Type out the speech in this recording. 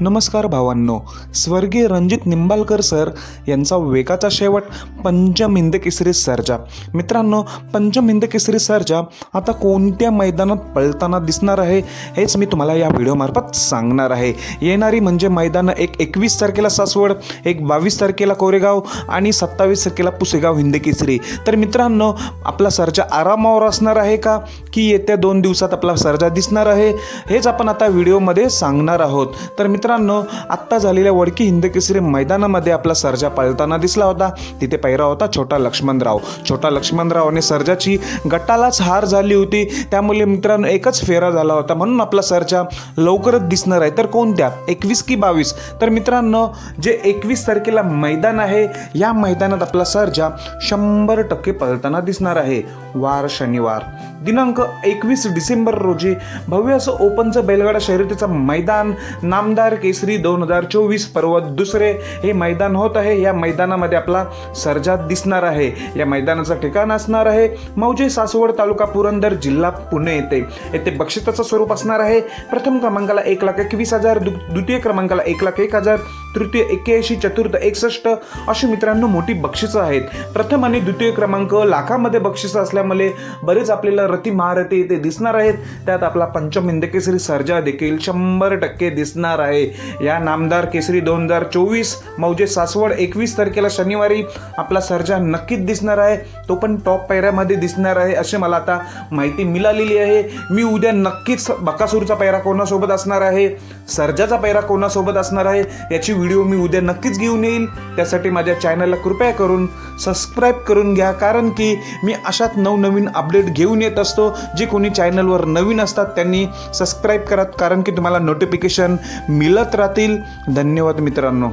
नमस्कार भावांनो. स्वर्गीय रणजित निंबाळकर सर यांचा वेगाचा शेवट पंचम हिंद केसरी सर्जा. मित्रांनो पंचम हिंद केसरी सर्जा आता कोणत्या मैदानात पळताना दिसणार आहे हेच मी तुम्हाला या व्हिडिओमार्फत सांगणार आहे. येणारी म्हणजे मैदानं एक एकवीस तारखेला सासवड एक बावीस तारखेला कोरेगाव आणि सत्तावीस तारखेला पुसेगाव हिंद केसरी. तर मित्रांनो आपला सर्जा आरामावर असणार आहे का की येत्या दोन दिवसात आपला सर्जा दिसणार आहे हेच आपण आता व्हिडिओमध्ये सांगणार आहोत. तर मित्र मित्रांनो आत्ता झालेल्या वडकी हिंदकेसरी मैदानामध्ये आपला सर्जा पळताना दिसला होता. तिथे पैरा होता छोटा लक्ष्मणराव. छोटा लक्ष्मणरावाने सर्जाची गटालाच हार झाली होती. त्यामुळे मित्रांनो एकच फेरा झाला होता. म्हणून आपला सर्जा लवकरच दिसणार आहे. तर कोणत्या? एकवीस की बावीस? तर मित्रांनो जे एकवीस तारखेला मैदान आहे या मैदानात आपला सर्जा शंभर टक्के पळताना दिसणार आहे. वार शनिवार. दिनांक एकवीस डिसेंबर रोजी भव्य असं ओपनचं बैलगाडा शर्यतीचं मैदान नामदार केसरी दोन हजार चोवीस पर्व दुसरे हे मैदान होत आहे. या मैदानामध्ये आपला सर्जा दिसणार आहे. या मैदानाचं ठिकाण असणार आहे मौजे सासवड तालुका पुरंदर जिल्हा पुणे येथे. येथे बक्षिसाचं स्वरूप असणार आहे. प्रथम क्रमांकाला एक लाख एकवीस हजार दु- द्वितीय क्रमांकाला एक लाख एक हजार तृतीय एक्क्याऐंशी चतुर्थ एकसष्ट अशी मित्रांनो मोठी बक्षिसं आहेत. प्रथम आणि द्वितीय क्रमांक लाखामध्ये बक्षिसं असल्यामुळे बरेच आपल्याला रती महारथी ते दिसणार आहेत. त्यात आपला पंचम हिंद केसरी सर्जा देखील शंभर टक्के दिसणार आहे. या नामदार केसरी दोन हजार चोवीस मौजे सासवड एकवीस तारखेला शनिवारी आपला सर्जा नक्कीच दिसणार आहे. तो पण टॉप पायऱ्यामध्ये दिसणार आहे असे मला आता माहिती मिळालेली आहे. मी उद्या नक्कीच बकासूरचा पैरा कोणासोबत असणार आहे? सर्जाचा पैरा कोणासोबत असणार आहे? याची व्हिडिओ मी उद्या नक्कीच घेऊन येईल. त्यासाठी माझ्या चॅनलला कृपया करून सबस्क्राईब करून घ्या. कारण की मी अशात नवनवीन अपडेट घेऊन येत असतो. जे कोणी चॅनलवर नवीन असतात त्यांनी सबस्क्राईब करा कारण की तुम्हाला नोटिफिकेशन मिळत राहतील. धन्यवाद मित्रांनो.